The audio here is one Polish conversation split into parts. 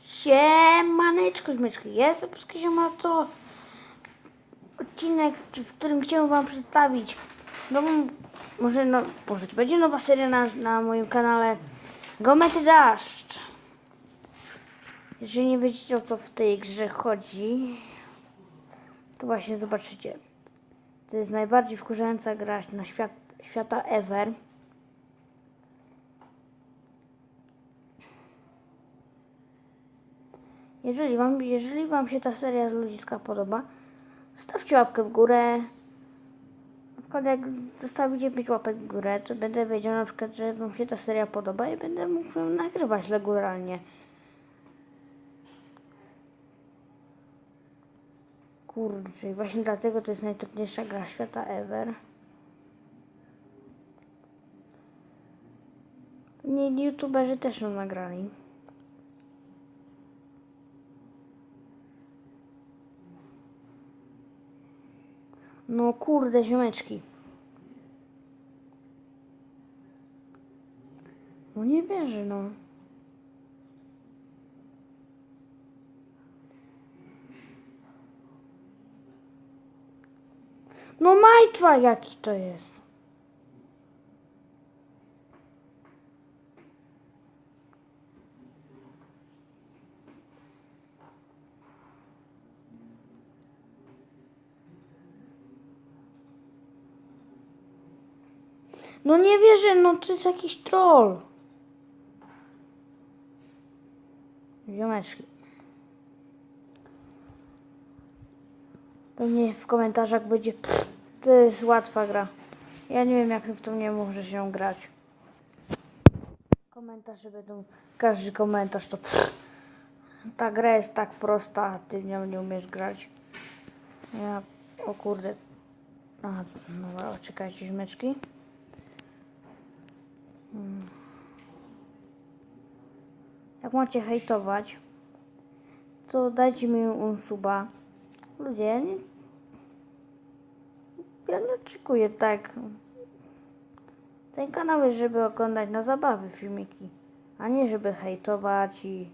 Siemaneczko, śmieszki, jestem Polski Zioma, to odcinek, w którym chciałem wam przedstawić nową, może, no, może to będzie nowa seria na, na moim kanale Gomety Daszcz. Jeżeli nie wiecie o co w tej grze chodzi, to właśnie zobaczycie. To jest najbardziej wkurzająca gra na świat, świata ever. Jeżeli wam, jeżeli wam się ta seria z ludziska podoba, stawcie łapkę w górę. Na przykład jak zostawicie 5 łapek w górę, to będę wiedział na przykład, że wam się ta seria podoba i będę mógł nagrywać regularnie. Kurczę, właśnie dlatego to jest najtrudniejsza gra świata ever. Nie, youtuberzy też ją nagrali. No kurde, ziomeczki. No nie wierzę, no. No majtwa jaki to jest. No nie wierzę, no to jest jakiś troll. Ziomeczki. Pewnie w komentarzach będzie "Pff, to jest łatwa gra. Ja nie wiem jak w to nie może się grać. Komentarze będą, każdy komentarz to "Pff, ta gra jest tak prosta, a ty w nią nie umiesz grać. Ja, o kurde. Aha, dobra, czekajcie, ziomeczki. Jak macie hejtować, to dajcie mi unsuba. Ludzie, ja nie, ja nie oczekuję tak. Ten kanał jest, żeby oglądać na zabawy filmiki, a nie żeby hejtować i...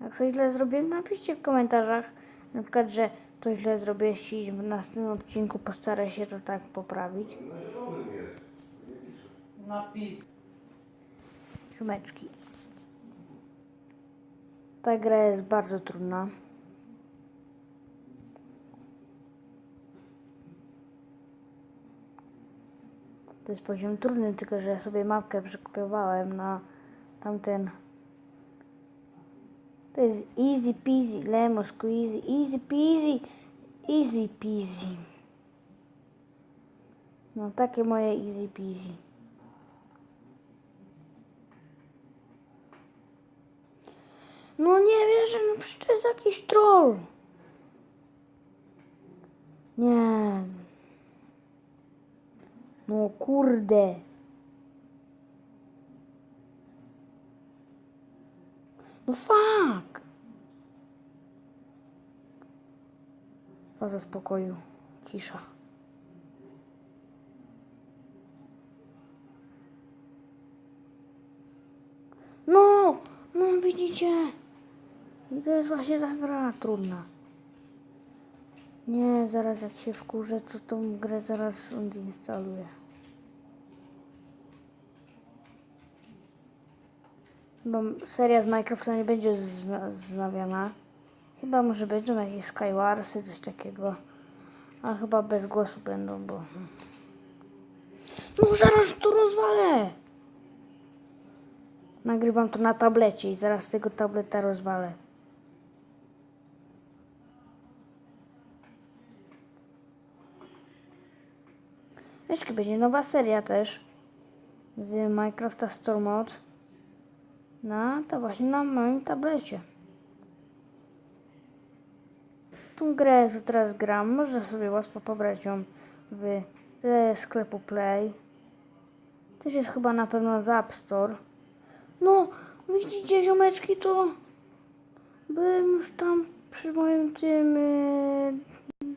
Jak coś źle zrobiłem, napiszcie w komentarzach, na przykład, że to źle zrobiłeś i w następnym odcinku postaraj się to tak poprawić. Napis. Siumeczki. Ta gra jest bardzo trudna. To jest poziom trudny, tylko że ja sobie mapkę przekopiowałem na tamten. To jest easy peasy, lemon squeezy, easy peasy, easy peasy. No takie moje easy peasy. No nie wierzę, no przecież to jest jakiś troll. Nie. No kurde. No fuck. Faza spokoju. Cisza. No, no widzicie. I to jest właśnie ta gra trudna. Nie, zaraz jak się wkurzę, to tą grę zaraz odinstaluję. Bo seria z Minecrafta nie będzie zna- wznawiana. Chyba może będą jakieś Skywarsy, coś takiego. A chyba bez głosu będą, bo... No zaraz to rozwalę! Nagrywam to na tablecie i zaraz tego tableta rozwalę. Jeszcze będzie nowa seria też z Minecrafta Store Mode na to właśnie na moim tablecie. Tą grę, co teraz gram, można sobie łatwo pobrać ją w sklepu Play. Też jest chyba na pewno z App Store. No, widzicie ziomeczki, to byłem już tam przy moim tym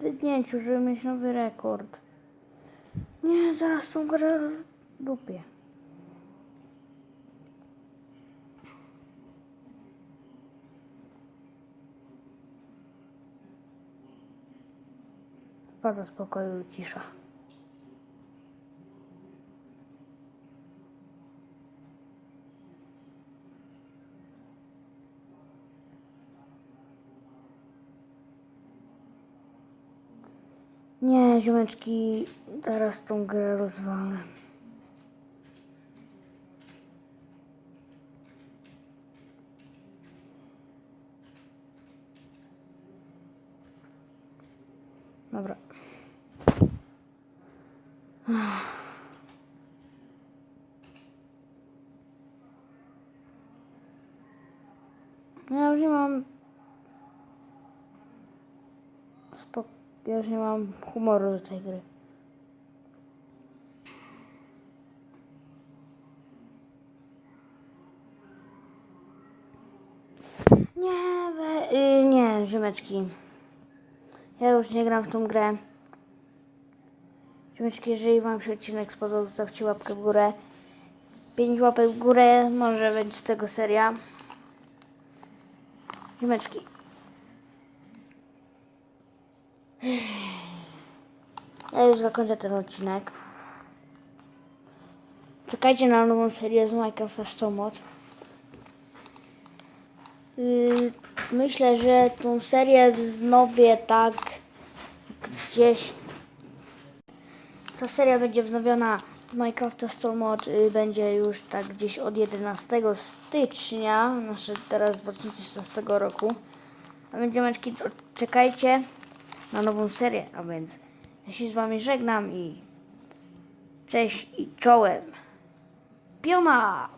yy, dnięciu, żeby mieć nowy rekord. Nie, zaraz tą grę rozdupię. Pada spokoju cisza. Nie, ziomeczki, teraz tą grę rozwalę. Dobra. Ja już nie mam. Spok... Ja już nie mam humoru do tej gry. Nie, we, y, nie, ziomeczki. Ja już nie gram w tą grę. Ziomeczki, jeżeli Wam się odcinek spodobał, zostawcie łapkę w górę. 5 łapek w górę, może będzie z tego seria. Ziomeczki. Ja już zakończę ten odcinek. Czekajcie na nową serię z Minecrafta 100 mod. Yy, myślę, że tą serię wznowię tak gdzieś. Ta seria będzie wznowiona z Minecrafta 100 mod yy, będzie już tak gdzieś od 11 stycznia, nasze teraz 2016 roku. A ziomeczki, czekajcie na nową serię, a więc ja się z wami żegnam i cześć i czołem. Piona!